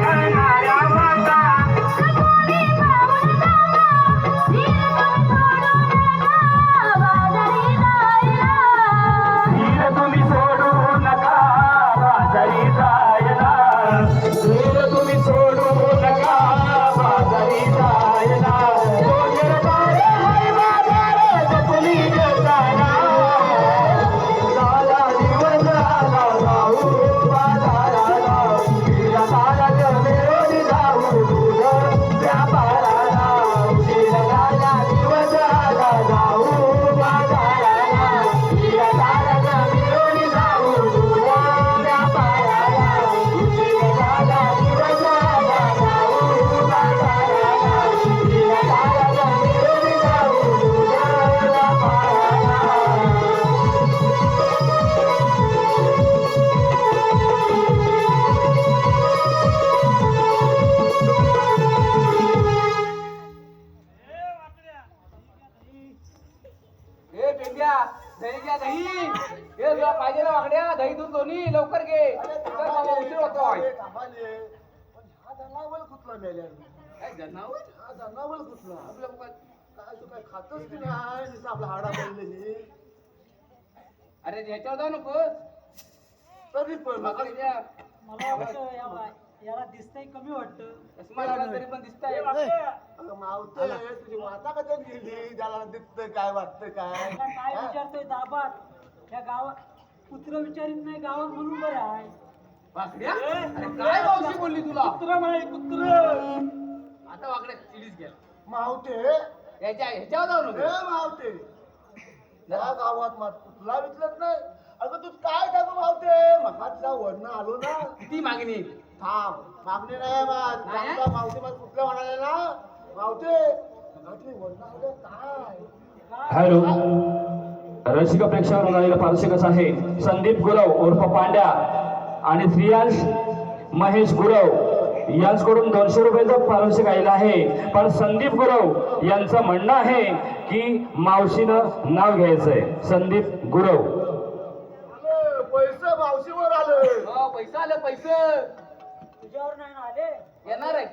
Thank you. दही घ्या दही. हे तुला पाहिजे ना वाकड्या दही दूध दोन्ही लवकर घे. अरे चल बाबा उशीर. पण हा जनावर कुठला मेल्या? काय जनावर? हा जनावर कुठला? आपलं बघ. काय तू काय खातच की नाही? आपला हाडा अरे ह्याच्यावर जाऊ नकोस. तरी पण. मला वाटतं याला दिसतंय कमी वाटतं. तरी पण दिसताय. अगं मावते तुझी माता कधी गेली? त्याला दिसतंय काय वाटतंय काय? त्याला काय हा? विचारतोय दाबात? या गावात कुत्र विचारित नाही गावात म्हणून बरं आहे. वाकड्या? अरे काय मावशी बोलली तुला? कुत्र म्हणे कुत्र. आता वाकड्या चिडीच गेला. मावते? याच्या ह्याच्यावर जाऊ नको. मावते. या गावात मात तुला विचारत नाही. अगं तू काय टाकू मावते? मग तुझा वर्ण आलो ना. किती मागणी थांब. मागणी नाही बात. नाही? मावते मला कुठलं म्हणाले ना? हॅलो रसिक प्रेक्षकावर आलेला पारसिकच आहे. संदीप गुरव उर्फ पांड्या आणि श्रियांश महेश गुरव यांच्याकडून दोनशे रुपयाचं पारितोषिक आलेलं आहे. पण संदीप गुरव यांचं म्हणणं आहे की मावशीनं नाव घ्यायचंय. संदीप गुरव. पैसे मावशीवर आलं. हो पैसा आलं पैसे. तुझ्यावर नाही आले? येणार आहे.